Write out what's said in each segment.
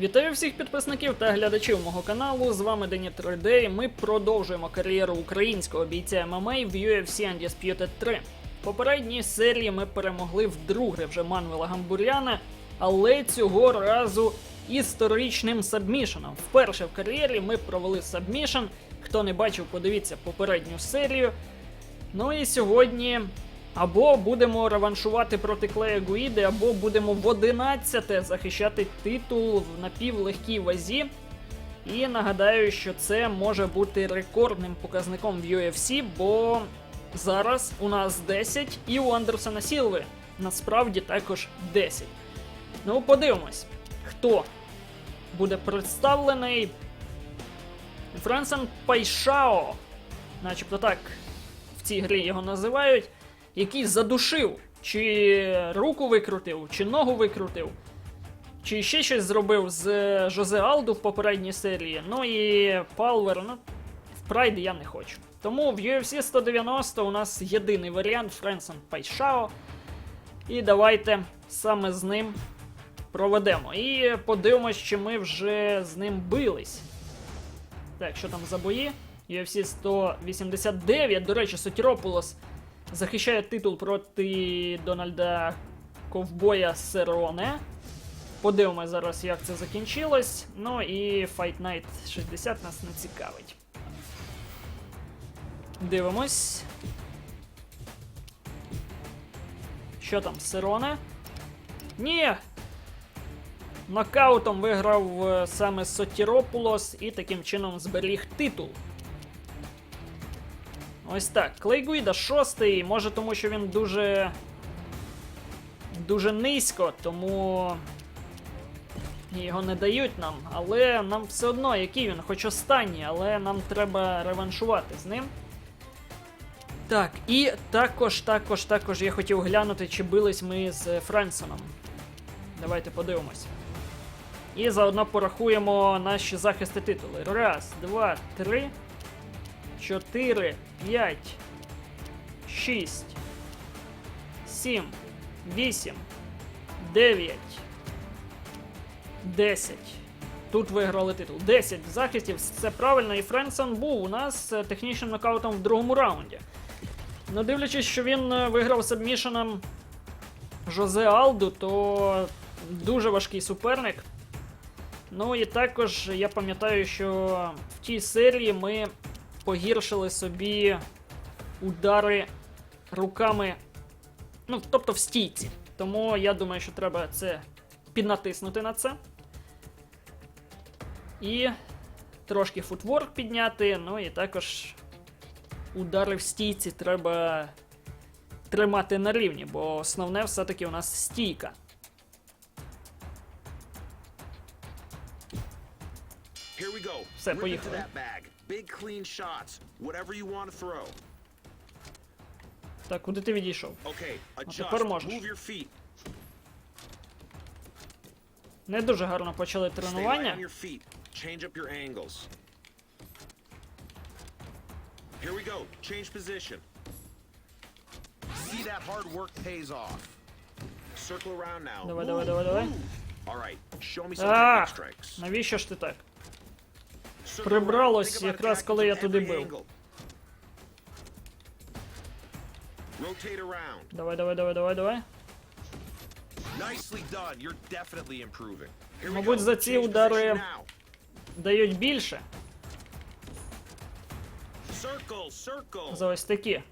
Вітаю всіх підписників та глядачів мого каналу. З вами Дені 3D. Ми продовжуємо кар'єру українського бійця ММА в UFC Undisputed 3. В попередній серії ми перемогли вдруге вже Манвела Гамбуряна, але цього разу історичним сабмішеном. Вперше в кар'єрі ми провели сабмішен. Хто не бачив, подивіться попередню серію. Ну і сьогодні або будемо реваншувати проти Клея Гуїди, або будемо в 11-те захищати титул в напівлегкій вазі. І нагадаю, що це може бути рекордним показником в UFC, бо зараз у нас 10 і у Андерсона Сілви насправді також 10. Ну, подивимось, хто буде представлений. Франсен Пайшао, начебто так в цій грі його називають, який задушив, чи руку викрутив, чи ногу викрутив, чи ще щось зробив з Жозе Алду в попередній серії. Ну і Палвер, ну, в Прайд я не хочу. Тому в UFC 190 у нас єдиний варіант Френсен Пайшао. І давайте саме з ним проведемо. І подивимось, чи ми вже з ним бились. Так, що там за бої? UFC 189. До речі, Сотіропулос захищає титул проти Дональда Ковбоя Сероне. Подивимось зараз, як це закінчилось. Ну і Fight Night 60 нас не цікавить. Дивимось. Що там, Сероне? Ні! Нокаутом виграв е, саме Сотіропулос і таким чином зберіг титул. Ось так. Клей Гуїда шостий, може тому, що він дуже. дуже низько, тому його не дають нам. Але нам все одно, який він, хоч останній, але нам треба реваншувати з ним. Так, і також, також, також я хотів глянути, чи бились ми з Френсоном. Давайте подивимось. І заодно порахуємо наші захисти титули. Раз, два, три, чотири, п'ять, шість, сім, вісім, дев'ять, десять. Тут виграли титул. 10 захистів, це правильно, і Френсон був у нас е, технічним нокаутом в другому раунді. Ну, дивлячись, що він е, виграв сабмішеном Жозе Алду, то дуже важкий суперник. Ну і також я пам'ятаю, що в тій серії ми погіршили собі удари руками, ну, тобто в стійці. Тому я думаю, що треба це піднатиснути на це. І трошки футворк підняти, ну і також удари в стійці треба тримати на рівні, бо основне все-таки у нас стійка. Here we go. Все, поїхали. Big clean shots. Whatever you want to throw. Так, куди ти відійшов? Okay, adjust. тепер можеш. Move your feet. Не дуже гарно почали Stay right тренування. Change up your angles. Here we go. Change position. See that hard work pays off. Circle around now. Давай, давай, давай, давай. All right. Show me some strikes. навіщо ж ти так? Прибралось якраз коли я туди бив. Давай, давай, давай, давай, давай. Мабуть, за ці удари дають більше за ось такі.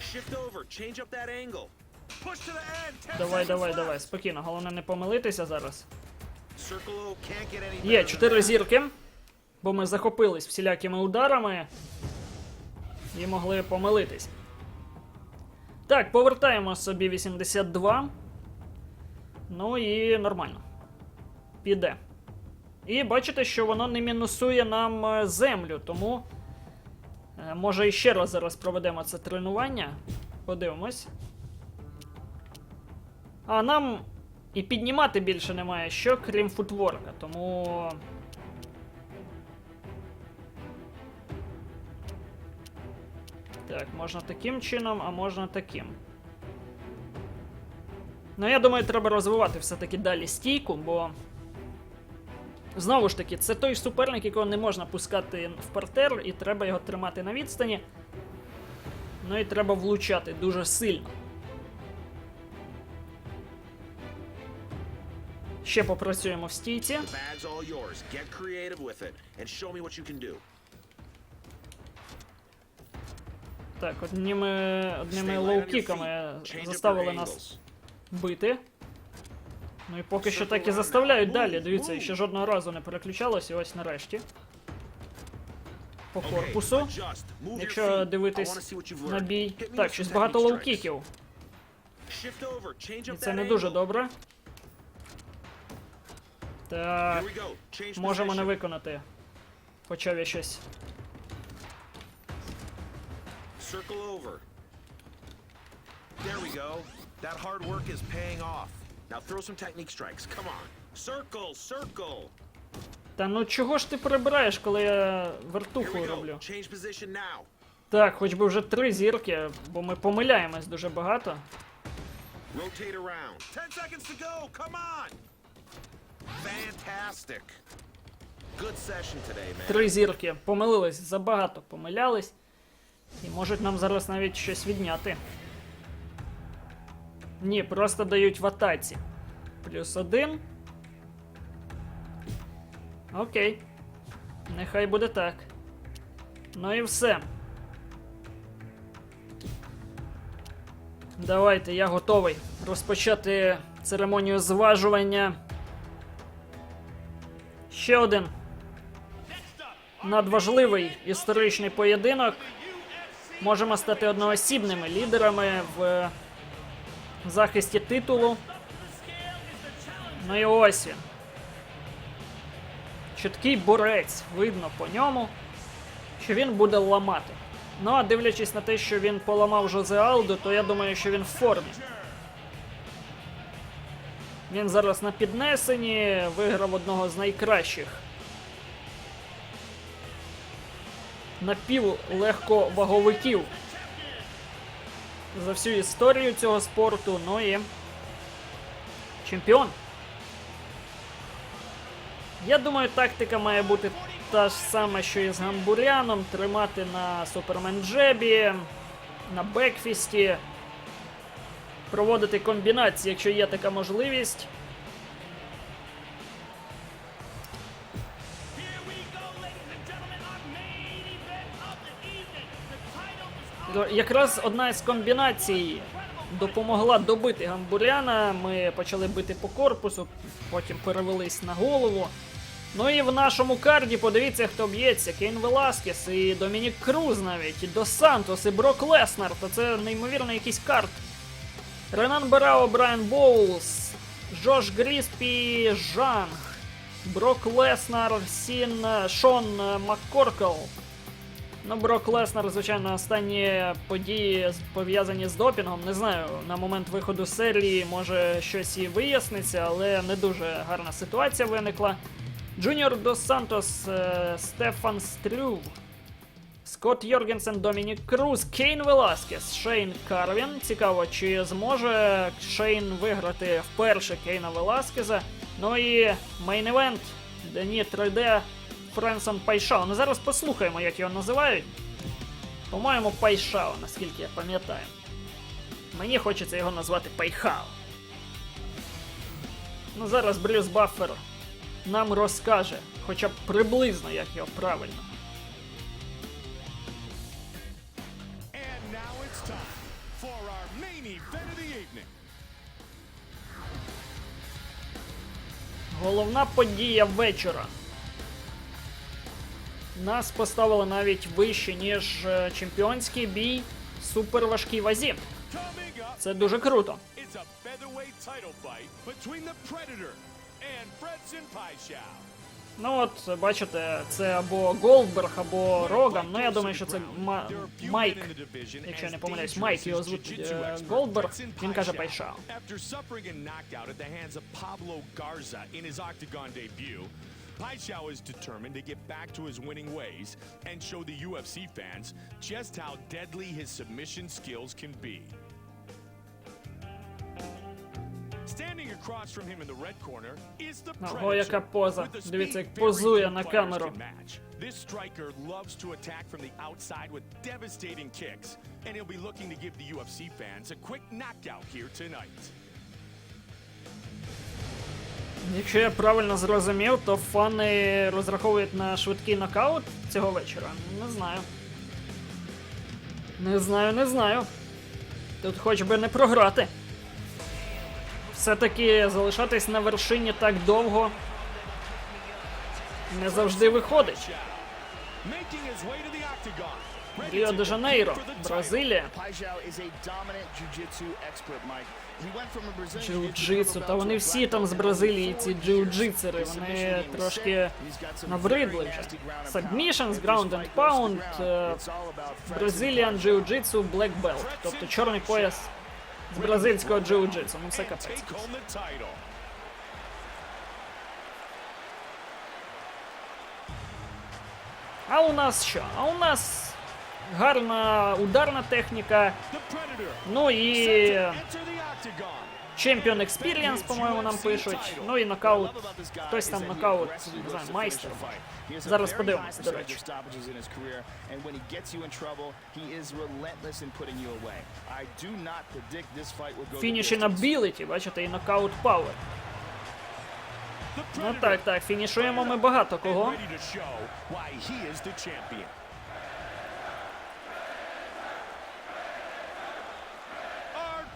Shift over. Change up that angle. Push to the end. 10 Давай, давай, давай, спокійно. Головне не помилитися зараз. Є 4 зірки, бо ми захопились всілякими ударами і могли помилитись. Так, повертаємо собі 82. Ну і нормально. Піде. І бачите, що воно не мінусує нам е, землю, тому. е, Може іще раз зараз проведемо це тренування. Подивимось. А нам і піднімати більше немає що, крім футворка, тому. Так, можна таким чином, а можна таким. Ну, я думаю, треба розвивати все-таки далі стійку, бо. Знову ж таки, це той суперник, якого не можна пускати в партер, і треба його тримати на відстані. Ну і треба влучати дуже сильно. Ще попрацюємо в стійці. Так, одніми, your лоу-кіками заставили нас бити. Ну і поки що так і заставляють далі. Дивіться, ще жодного разу не переключалося, ось нарешті. По корпусу. Якщо дивитись на бій. Так, щось багато лоу-кіків. І це не дуже добре. Так, можемо не виконати. Почав я щось. Circle over. There we go. That hard work is paying off. Now throw some technique strikes. Come on. Circle, circle. Та ну чого ж ти перебираєш, коли я Here вертуху we go. роблю? Change position now. Так, хоч би вже три зірки, бо ми помиляємось дуже багато. Rotate around. Ten seconds to go. Come on. Три зірки. Помилились забагато, помилялись. І можуть нам зараз навіть щось відняти. Ні, просто дають в атаці. Плюс один. Окей. Нехай буде так. Ну і все. Давайте, я готовий розпочати церемонію зважування. Ще один надважливий історичний поєдинок. Можемо стати одноосібними лідерами в захисті титулу. Ну і ось він. Чіткий борець, видно по ньому, що він буде ламати. Ну а дивлячись на те, що він поламав Жозе Алду, то я думаю, що він в формі. Він зараз на піднесенні, виграв одного з найкращих напівлегковаговиків за всю історію цього спорту. Ну і чемпіон. Я думаю, тактика має бути та ж сама, що і з Гамбуряном. Тримати на Супермен Джебі, на Бекфісті, проводити комбінації, якщо є така можливість. Якраз одна із комбінацій допомогла добити Гамбуряна. Ми почали бити по корпусу, потім перевелись на голову. Ну і в нашому карді подивіться, хто б'ється: Кейн Веласкес і Домінік Круз навіть, і Дос Сантос, і Брок Леснар. То це неймовірно якийсь карт. Ренан Барао, Брайан Боулс, Джош Гріспі, Жанг, Брок Леснар, Сін, Шон Маккоркл. Ну, Брок Леснар, звичайно, останні події пов'язані з допінгом. Не знаю, на момент виходу серії може щось і виясниться, але не дуже гарна ситуація виникла. Джуніор Дос Сантос, е, Стефан Стрюв, Скотт Йоргенсен, Домінік Круз, Кейн Веласкес, Шейн Карвін. Цікаво, чи зможе Шейн виграти вперше Кейна Веласкеза. Ну і мейн-евент Дені 3D Френсон Пайшао. Ну зараз послухаємо, як його називають. По-моєму, Пайшао, наскільки я пам'ятаю. Мені хочеться його назвати Пайхао. Ну зараз Брюс Баффер нам розкаже, хоча б приблизно, як його правильно. Головна подія вечора. Нас поставили навіть вище, ніж е, чемпіонський бій суперважкій вазі. Це дуже круто. it's a featherweight title fight between the Predator and Fredson Paishao. Ну от, бачите, це або Голдберг, або Роган. Ну я думаю, що це Ма- Майк. Якщо я не помиляюсь, Майк його звуть е, Голдберг. Він каже debut, Paishao is determined to get back to his winning ways and show the UFC fans just how deadly his submission skills can be. Ого, яка поза. Дивіться, як позує на камеру. This striker loves to attack from the outside with devastating kicks, and he'll be looking to give the UFC fans a quick knockout here tonight. Якщо я правильно зрозумів, то фани розраховують на швидкий нокаут цього вечора. Не знаю. Не знаю, не знаю. Тут хоч би не програти. Все-таки залишатись на вершині так довго не завжди виходить. Ріо де Жанейро. Бразилія. Джиу-джитсу, та вони всі там з Бразилії, ці джиу-джитсери, вони трошки набридли вже. Submissions, ground and pound, е, Brazilian Jiu-Jitsu Black Belt, тобто чорний пояс з бразильського джиу-джитсу. Ну все капець. А у нас що? А у нас гарна ударна техніка, ну і Champion Experience, по-моєму, нам пишуть. Ну і нокаут. Хтось там нокаут, не знаю, майстер. Зараз подивимось, до речі. Фініші ability, бачите, і нокаут power. Ну так, так, фінішуємо ми багато кого. Ready to show why he is the champion. Our tale of the tape is brought to you by Dodge.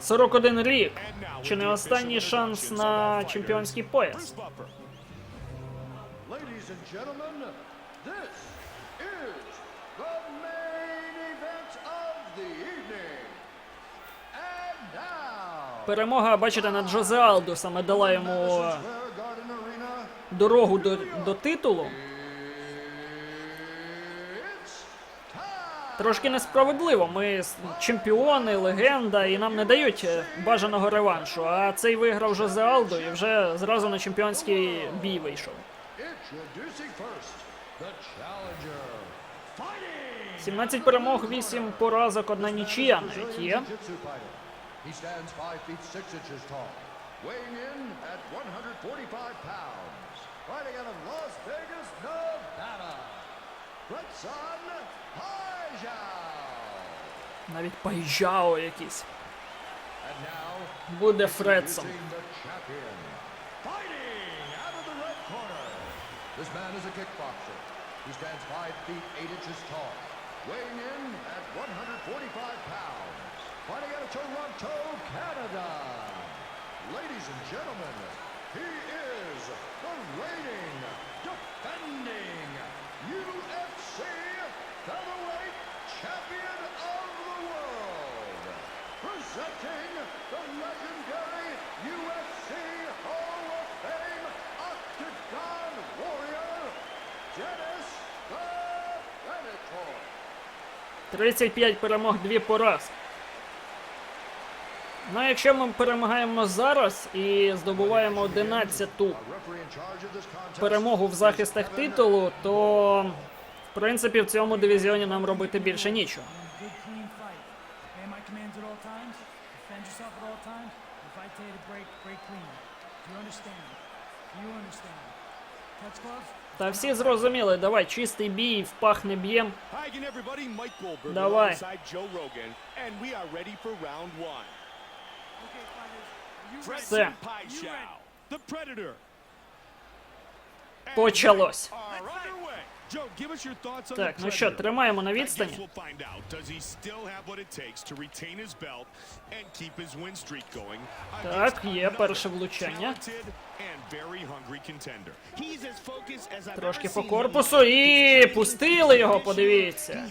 41 рік. Чи не останній шанс на чемпіонський пояс? Перемога, бачите, над Джозе Алдо саме дала йому дорогу до, до титулу. it's time. Трошки несправедливо. Ми чемпіони, легенда, і нам не дають е, бажаного реваншу. А цей виграв Жозе Алдо і вже зразу на чемпіонський бій вийшов. Introducing first, the challenger. Fighting! 17 перемог, 8 поразок, одна нічия навіть є. Jiu-jitsu fighter. He stands 5 feet 6 inches tall, weighing in at 145 pounds. Fighting out of Las Vegas, Nevada. Bretson Paijao. Навіть Пайжао якийсь. And now, Буде Фредсом. introducing the champion. Fighting out of the red corner. This man is a kickboxer. He stands 5 feet 8 inches tall, weighing in at 145 pounds. Fighting out of Toronto, Canada. Ladies and gentlemen, he is the reigning, defending UFC featherweight Champion of the world. Presenting the legendary UFC Hall of Fame Octagon Warrior, Dennis the Venator. 35 перемог, 2 поразки. Ну, якщо ми перемагаємо зараз і здобуваємо 11-ту Referee in charge of this contest. перемогу в захистах титулу, то в принципі в цьому дивізіоні нам робити більше нічого. Good clean fight. Obey my commands at all times. Defend yourself at all times. If I tell you to break, break clean. Do you understand? Do you understand? Touch gloves? Та всі зрозуміли, давай чистий бій, в пах не б'єм. Hi again, everybody. Mike Goldberg Давай. alongside Joe Rogan, and we are ready for round one. Okay, fighters. Are you ready? Все, Fredson Paixão, the Predator. And почалось. Так, ну що, тримаємо на відстані. Так, є перше влучання. Трошки по корпусу і пустили його, подивіться.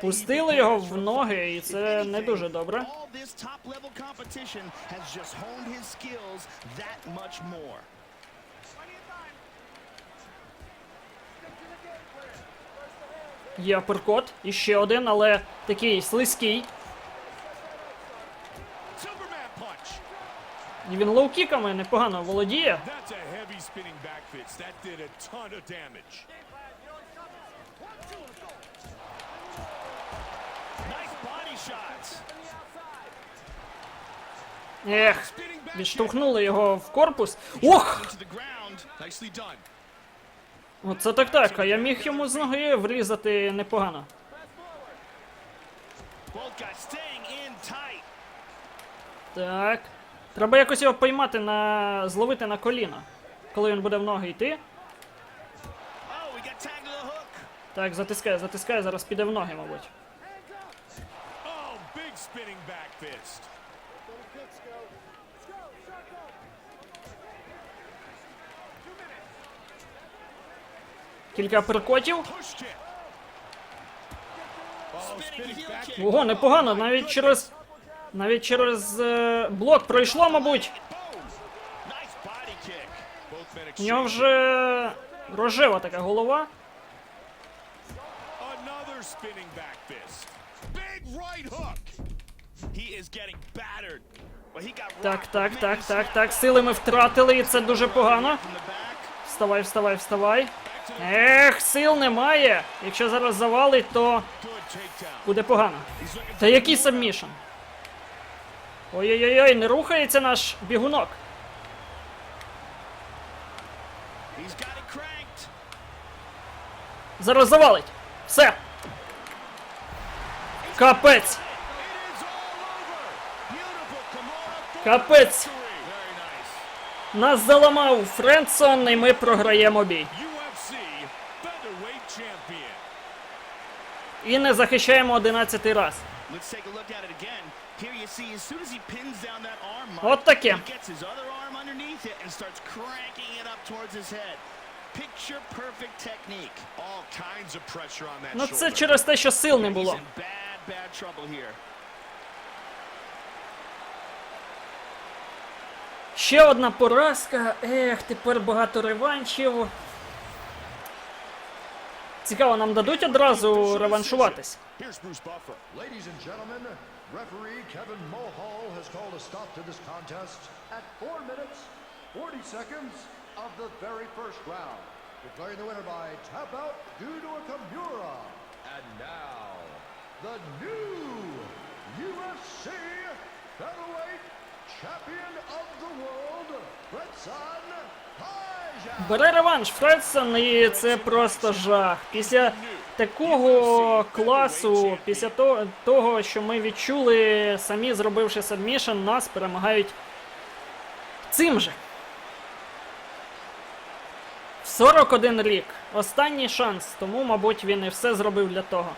Пустили його в ноги, і це не дуже добре. All this top-level competition has just honed his skills that much more. Є аперкот, і ще один, але такий слизький. І він лоу-кіками непогано володіє. Ех, відштовхнули його в корпус. Ох! Into the ground. Nicely done. Оце так так, а я міг йому з ноги врізати непогано. Так. Треба якось його поймати на. зловити на коліно. Коли він буде в ноги йти. Так, затискає, затискає, зараз піде в ноги, мабуть. Back. kick. Ого, непогано, навіть через. Навіть через е, блок пройшло, мабуть. У нього вже рожева така голова. Так, так, так, так, так. Сили ми втратили, і це дуже погано. Вставай, вставай, вставай. Ех, сил немає. Якщо зараз завалить, то буде погано. Та який сабмішн? Ой-ой-ой, не рухається наш бігунок. Зараз завалить. Все. Капець. Капець. Нас заламав Френсон, і ми програємо бій. UFC featherweight champion. І не захищаємо 11 раз. От таке. Ну це через те, що сил не було. Ще одна поразка. Ех, тепер багато реваншів. Цікаво, нам дадуть одразу реваншуватись. Here's Bruce Buffer. Ladies and gentlemen, referee Kevin Mulhall has called a stop to this contest at 4 minutes, 40 seconds of the very first round, declaring the winner by tap out due to a Kimura. And now, the new UFC featherweight champion of the world, Fredson Hajja. Бере реванш Фредсон, і це просто жах. Після такого класу, після того, що ми відчули, самі зробивши сабмішн, нас перемагають цим же. 41 рік. Останній шанс, тому, мабуть, він і все зробив для того.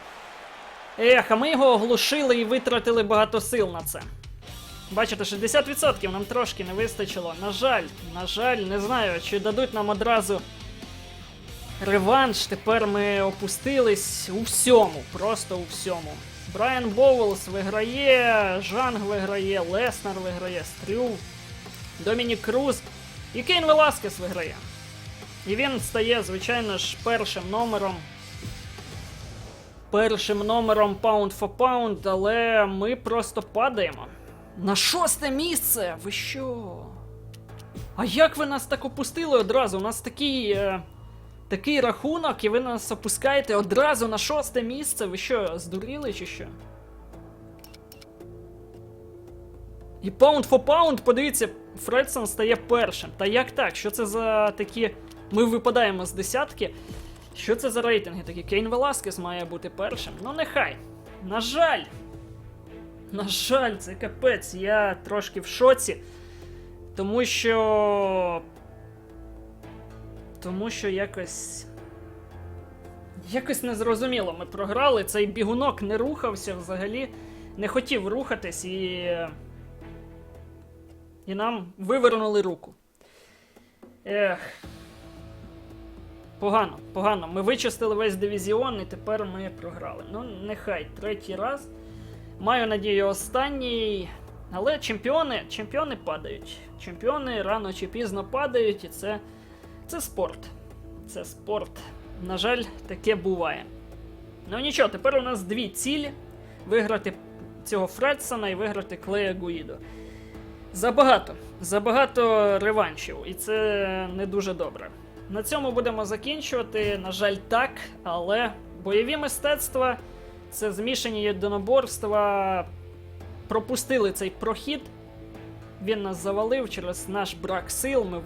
Ех, а ми його оглушили і витратили багато сил на це. Бачите, 60% нам трошки не вистачило. На жаль, на жаль, не знаю, чи дадуть нам одразу реванш. Тепер ми опустились у всьому, просто у всьому. Брайан Боуелс виграє, Жанг виграє, Леснер виграє, Стрю, Домінік Круз і Кейн Веласкес виграє. І він стає, звичайно ж, першим номером. Першим номером Pound for Pound, але ми просто падаємо. На шосте місце! Ви що? А як ви нас так опустили одразу? У нас такий. Е, такий рахунок, і ви нас опускаєте одразу на шосте місце? Ви що, здуріли чи що? І Pound for Pound, подивіться, Фредсон стає першим. Та як так? Що це за такі. Ми випадаємо з десятки. Що це за рейтинги такі? Кейн Веласкес має бути першим. Ну нехай. На жаль. На жаль, це капець. Я трошки в шоці. Тому що. Тому що якось. Якось незрозуміло. Ми програли. Цей бігунок не рухався взагалі. Не хотів рухатись і. І нам вивернули руку. Ех. Погано, погано. Ми вичистили весь дивізіон і тепер ми програли. Ну, нехай, третій раз. Маю надію, останній. Але чемпіони, чемпіони падають. Чемпіони рано чи пізно падають, і це, це спорт. Це спорт. На жаль, таке буває. Ну нічого, тепер у нас дві цілі: виграти цього Фредсона і виграти Клея Гуїдо. Забагато. Забагато реваншів, і це не дуже добре. На цьому будемо закінчувати. На жаль, так, але бойові мистецтва це змішані єдиноборства пропустили цей прохід. Він нас завалив через наш брак сил. Ми,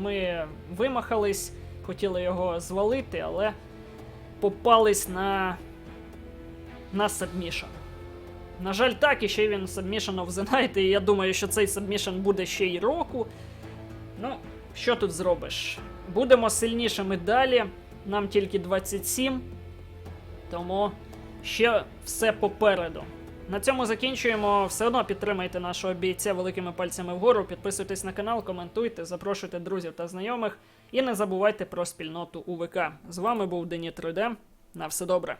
ми вимахались, хотіли його звалити, але попались на, на сабмішн. На жаль, так, і ще він the Night, і я думаю, що цей Submission буде ще й року. Ну, що тут зробиш? Будемо сильнішими далі. Нам тільки 27. Тому ще все попереду. На цьому закінчуємо. Все одно підтримайте нашого бійця великими пальцями вгору. Підписуйтесь на канал, коментуйте, запрошуйте друзів та знайомих. І не забувайте про спільноту УВК. З вами був Дені 3D. На все добре.